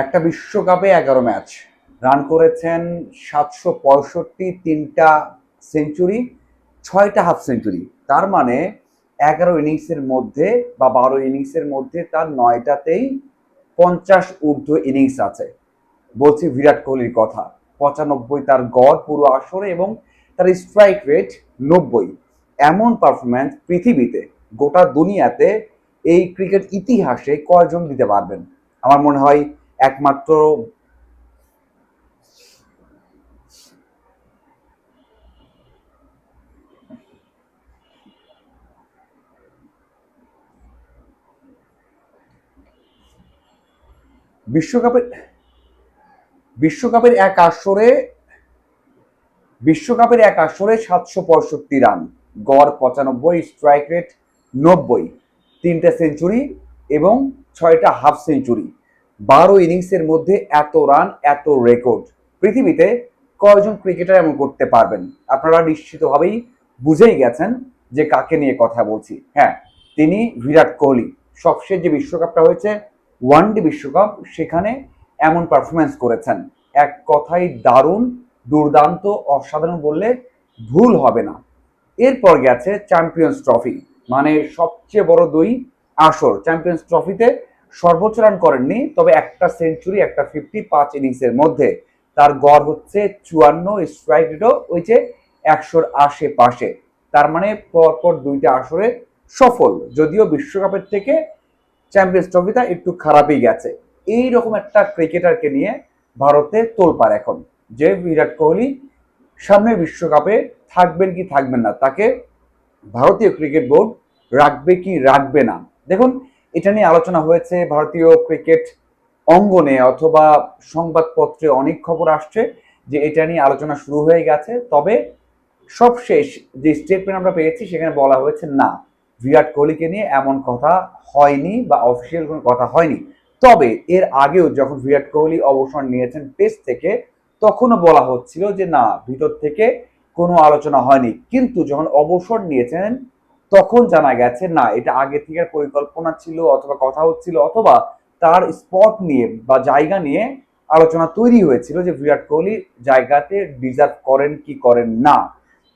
একটা বিশ্বকাপে এগারো ম্যাচ। রান করেছেন সাতশো পঁয়ষট্টি তিনটা সেঞ্চুরি, ছয়টা হাফ সেঞ্চুরি। তার মানে এগারো ইনিংসের মধ্যে বা বারো ইনিংসের মধ্যে তার নয়টাতেই পঞ্চাশ ঊর্ধ্ব ইনিংস আছে, বলছি বিরাট কোহলির কথা। পঁচানব্বই তার গড় পুরো আসরে এবং তার স্ট্রাইক রেট নব্বই। এমন পারফরম্যান্স পৃথিবীতে, গোটা দুনিয়াতে এই ক্রিকেট ইতিহাসে কয়জন দিতে পারবেন? আমার মনে হয় একমাত্র বিশ্বকাপের বিশ্বকাপের এক আসরে, বিশ্বকাপের এক আসরে সাতশো পঁয়ষট্টি রান, গড় পঁচানব্বই স্ট্রাইক রেট নব্বই, তিনটা সেঞ্চুরি এবং ছয়টা হাফ সেঞ্চুরি বারো ইনিংসের মধ্যে এত রান, এত রেকর্ড পৃথিবীতে কয়জন ক্রিকেটার এমন করতে পারবেন? আপনারা নিশ্চিতভাবেই বুঝেই গেছেন যে কাকে নিয়ে কথা বলছি। হ্যাঁ তিনি বিরাট কোহলি। সবশেষ যে বিশ্বকাপটা হয়েছে ওয়ান ডে বিশ্বকাপ, সেখানে এমন পারফরমেন্স করেছেন। এক কথাই দারুণ, দুর্দান্ত, অসাধারণ বললে ভুল হবে না। এরপর গেছে চ্যাম্পিয়ন্স ট্রফি মানে সবচেয়ে বড় দুই আসর। চ্যাম্পিয়ন্স ট্রফিতে সর্বোচ্চ রান করেননি, তবে একটা সেঞ্চুরি একটা ফিফটি পাঁচ ইনিংসের মধ্যে। তার গড় হচ্ছে চুয়ান্ন স্ট্রাইক রেটও যে একশোর আশেপাশে। তার মানে পরপর দুইটা আসরে সফল, যদিও বিশ্বকাপের থেকে চ্যাম্পিয়ন্স ট্রফিটা একটু খারাপই গেছে। এই রকম একটা ক্রিকেটারকে নিয়ে ভারতে তোলপার এখন, যে বিরাট কোহলি সামনে বিশ্বকাপে থাকবেন কি থাকবেন না, তাকে ভারতীয় ক্রিকেট বোর্ড রাখবে কি রাখবে না। দেখুন এটা নিয়ে আলোচনা হয়েছে ভারতীয় ক্রিকেট অঙ্গনে অথবা সংবাদপত্রে অনেক খবর আসছে যে এটা নিয়ে আলোচনা শুরু হয়ে গেছে। তবে সবশেষ যে স্টেটমেন্ট আমরা পেয়েছি, সেখানে বলা হয়েছে না, বিরাট কোহলিকে নিয়ে এমন কথা হয়নি বা অফিসিয়াল কোনো কথা হয়নি। তবে এর আগেও যখন বিরাট কোহলি অবসর নিয়েছেন টেস্ট থেকে, তখনও বলা হচ্ছিল যে না, ভিতর থেকে কোনো আলোচনা হয়নি। কিন্তু যখন অবসর নিয়েছেন তখন জানা গেছে, না, এটা আগে থেকে পরিকল্পনা ছিল অথবা কথা হচ্ছিল অথবা তার স্পট নিয়ে বা জায়গা নিয়ে আলোচনা তৈরি হয়েছিল যে বিরাট কোহলি জায়গাতে ডিজার্ভ করেন কি করেন না।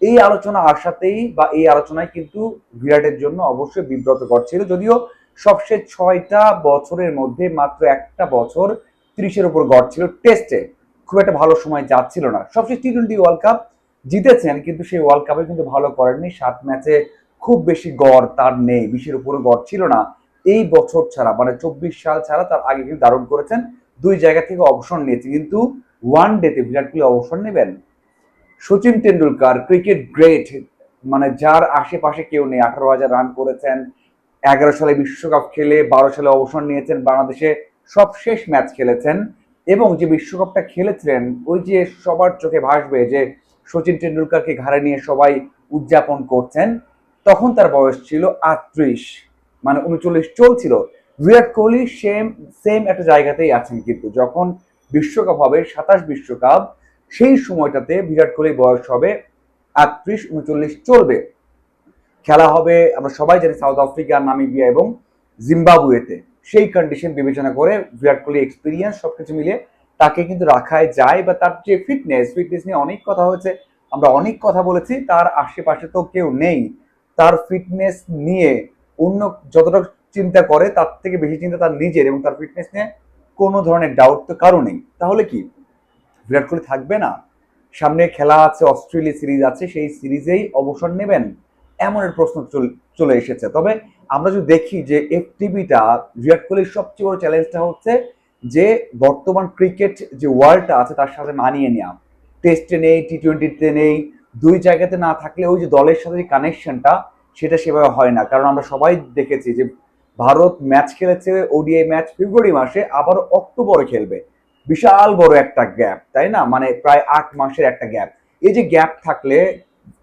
এই আলোচনা আসাতেই বা এই আলোচনায় কিন্তু বিরাটের জন্য অবশ্যই বিব্রতকর ছিল। যদিও সবশেষ ছয়টা বছরের মধ্যে মাত্র একটা বছর ত্রিশের উপর গড় ছিল টেস্টে। খুব একটা ভালো সময় যাচ্ছিল না। সবশেষ টি টোয়েন্টি ওয়ার্ল্ড কাপ জিতেছেন কিন্তু সেই ওয়ার্ল্ড কাপে কিন্তু ভালো করেননি। সাত ম্যাচে খুব বেশি গড় তার নেই, বিশের উপরে গড় ছিল না। এই বছর ছাড়া মানে চব্বিশ সাল ছাড়া তার আগে কিন্তু দারুণ করেছেন, দুই জায়গা থেকে অবসর নিয়েছে। কিন্তু ওয়ান ডেতে বিরাট কোহলি অবসর নেবেন? সচিন টেন্ডুলকার ক্রিকেট গ্রেট মানে যার আশেপাশে কেউ নেই। আঠারো হাজার রান করেছেন, এগারো সালে বিশ্বকাপ খেলে বারো সালে অবসর নিয়েছেন, বাংলাদেশে সব শেষ ম্যাচ খেলেছেন। এবং যে বিশ্বকাপটা খেলেছিলেন, ওই যে সবার চোখে ভাসবে যে সচিন টেন্ডুলকারকে ঘাড়ে নিয়ে সবাই উদযাপন করছেন। তখন তার বয়স ছিল আটত্রিশ মানে উনচল্লিশ চলছিল। বিরাট কোহলি সেম সেম একটা জায়গাতেই আছেন কিন্তু যখন বিশ্বকাপ হবে, সাতাশ বিশ্বকাপ, সেই সময়টাতে বিরাট কোহলির বয়স হবে আটত্রিশ, উনচল্লিশ চলবে। খেলা হবে, আমরা সবাই জানি সাউথ আফ্রিকা নামিবিয়া এবং জিম্বাবুয়েতে। সেই কন্ডিশন বিবেচনা করে বিরাট কোহলি এক্সপিরিয়েন্স সবকিছু মিলিয়ে তাকে কিন্তু রাখায় যায় বা তার যে ফিটনেস ফিটনেস নিয়ে অনেক কথা হয়েছে, আমরা অনেক কথা বলেছি, তার আশেপাশে তো কেউ নেই। তার ফিটনেস নিয়ে অন্য যতটা চিন্তা করে, তার থেকে বেশি চিন্তা তার নিজের এবং তার ফিটনেস নিয়ে কোনো ধরনের ডাউট তো কারও নেই। তাহলে কি? বিরাট কোহলি থাকবে না? সামনে খেলা আছে, অস্ট্রেলিয়া সিরিজ আছে, সেই সিরিজেই অবসর নেবেন? এমন একটা প্রশ্ন চলে এসেছে। তবে আমরা যদি দেখি যে এফটিভিটা বিরাট কোহলির সবচেয়ে বড় চ্যালেঞ্জটা হচ্ছে যে বর্তমান ক্রিকেট যে ওয়ার্ল্ডটা আছে, তার সাথে মানিয়ে নেওয়া টেস্টে নেই টি টোয়েন্টিতে নেই দুই জায়গাতে না থাকলে ওই যে দলের সাথে যে কানেকশনটা সেটা সেভাবে হয় না। কারণ আমরা সবাই দেখেছি যে ভারত ম্যাচ খেলেছে ওডিআই ম্যাচ ফেব্রুয়ারি মাসে, আবার অক্টোবরে খেলবে। বিশাল বড় একটা গ্যাপ তাই না? মানে প্রায় আট মাসের একটা গ্যাপ এই যে গ্যাপ থাকলে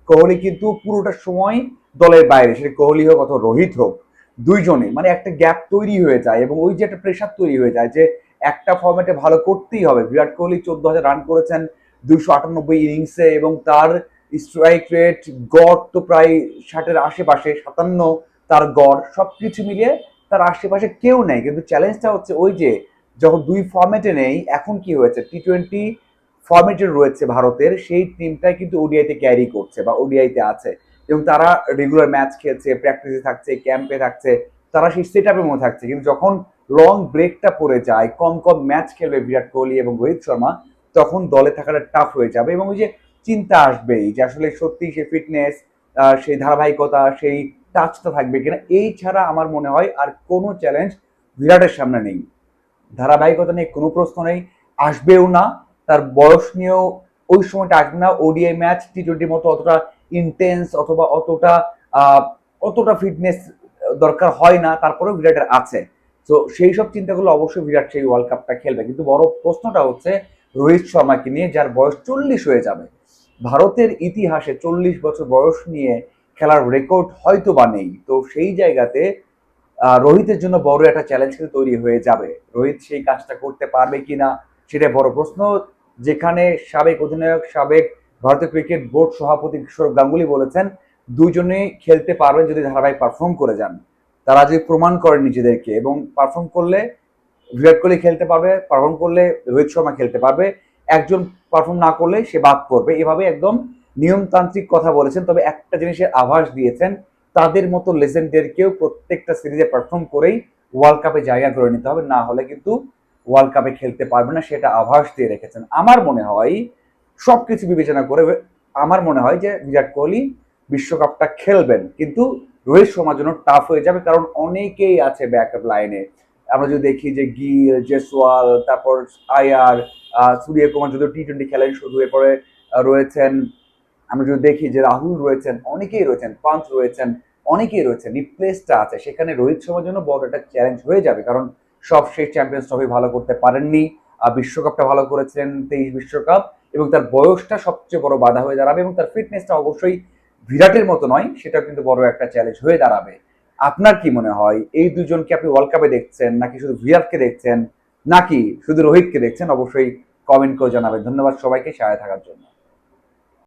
কোহলি কিন্তু পুরোটা সময় দলের বাইরে, সেটা কোহলি হোক অথবা রোহিত হোক, দুইজনে মানে একটা গ্যাপ তৈরি হয়ে যায় এবং ওই যে একটা প্রেশার তৈরি হয়ে যায় যে একটা ফর্মেটে ভালো করতেই হবে। বিরাট কোহলি চোদ্দ হাজার রান করেছেন দুইশো আটানব্বই ইনিংসে এবং তার স্ট্রাইক রেট গড় তো প্রায় ষাটের আশেপাশে, সাতান্ন, তার গড় সব কিছু মিলিয়ে তার আশেপাশে কেউ নেই। কিন্তু চ্যালেঞ্জটা হচ্ছে ওই যে, যখন দুই ফর্মেটে নেই, এখন কি হয়েছে? টি টোয়েন্টি ফর্মেটে রয়েছে ভারতের, সেই টিমটাই কিন্তু ওডিআইতে ক্যারি করছে বা ওডিআইতে আছে। এবং তারা রেগুলার ম্যাচ খেলছে প্র্যাকটিসে থাকছে ক্যাম্পে থাকছে, তারা সেই সেট আপের মধ্যে থাকছে। কিন্তু যখন লং ব্রেকটা পড়ে যায়, কম কম ম্যাচ খেলবে বিরাট কোহলি এবং রোহিত শর্মা, তখন দলে থাকাটা টাফ হয়ে যাবে। এবং ওই যে চিন্তা আসবেই যে আসলে সত্যি সে ফিটনেস সেই ধারাবাহিকতা, সেই টাচটা থাকবে কিনা, এই ছাড়া আমার মনে হয় আর কোনো চ্যালেঞ্জ বিরাটের সামনে নেই। ধারাবাহিকতা নিয়ে কোনো প্রশ্ন নেই, আসবেও না, তার বয়স নিয়েও ওই সময়টা আসবে না ওডিআই ম্যাচ টি টোয়েন্টির মতো অতটা ইন্টেন্স অথবা অতটা অতটা ফিটনেস দরকার হয় না, তারপরেও বিরাটের আছে। তো সেই সব চিন্তাগুলো অবশ্যই বিরাট সেই ওয়ার্ল্ড কাপটা খেলবে। কিন্তু বড় প্রশ্নটা হচ্ছে, রোহিত শর্মাকে নিয়ে যার বয়স চল্লিশ হয়ে যাবে ভারতের ইতিহাসে চল্লিশ বছর বয়স নিয়ে খেলার রেকর্ড হয়তো বা নেই। তো সেই জায়গাতে রোহিতের জন্য বড় একটা চ্যালেঞ্জ কিন্তু তৈরি হয়ে যাবে। রোহিত সেই কাজটা করতে পারবে কিনা সেটা বড় প্রশ্ন। যেখানে সাবেক অধিনায়ক, সাবেক ভারতীয় ক্রিকেট বোর্ড সভাপতি কিশোর গাঙ্গুলি বলেছেন দুইজনে খেলতে পারবেন যদি ধারাবাহিক পারফর্ম করে যান। তারা যদি প্রমাণ করেন নিজেদেরকে এবং পারফর্ম করলে, বিরাট কোহলি খেলতে পারবে পারফর্ম করলে রোহিত শর্মা খেলতে পারবে। একজন পারফর্ম না করলে সে বাদ পড়বে। এভাবে একদম নিয়মতান্ত্রিক কথা বলেছেন, তবে একটা জিনিসের আভাস দিয়েছেন, তাদের মতো লেজেন্ডদেরকেও প্রত্যেকটা সিরিজে পারফর্ম করেই ওয়ার্ল্ড কাপে জায়গা করে নিতে হবে, না হলে কিন্তু ওয়ার্ল্ড কাপে খেলতে পারবে না, সেটা আভাস দিয়ে রেখেছেন। আমার মনে হয় সব কিছু বিবেচনা করে আমার মনে হয় যে বিরাট কোহলি বিশ্বকাপটা খেলবেন, কিন্তু রোহিত শর্মার জন্য টাফ হয়ে যাবে, কারণ অনেকেই আছে ব্যাকআপ লাইনে আমরা যদি দেখি যে গিল, জেসওয়াল, তারপর আয়ার সূর্য কুমার যদি টি টোয়েন্টি খেলেন শুধু এরপরে রয়েছেন, আমরা যদি দেখি যে রাহুল রয়েছেন, অনেকেই রয়েছেন পাঞ্চ রয়েছেন, অনেকেই রয়েছেন রিপ্লেসটা আছে। সেখানে রোহিত শর্মার জন্য বড় একটা চ্যালেঞ্জ হয়ে যাবে, কারণ সব সেই চ্যাম্পিয়ন্স ট্রফি ভালো করতে পারেননি। বিশ্বকাপটা ভালো করেছিলেন তেইশ বিশ্বকাপ এবং তার বয়সটা সবচেয়ে বড় বাধা হয়ে দাঁড়াবে এবং তার ফিটনেসটা অবশ্যই বিরাটের মতো নয় সেটা কিন্তু বড় একটা চ্যালেঞ্জ হয়ে দাঁড়াবে। আপনার কি মনে হয়? এই দুজনকে আপনি ওয়ার্ল্ড কাপে দেখছেন? নাকি শুধু বিরাটকে দেখছেন? নাকি শুধু রোহিতকে দেখছেন? অবশ্যই কমেন্ট করে জানাবেন। ধন্যবাদ সবাইকে সাহায্য থাকার জন্য।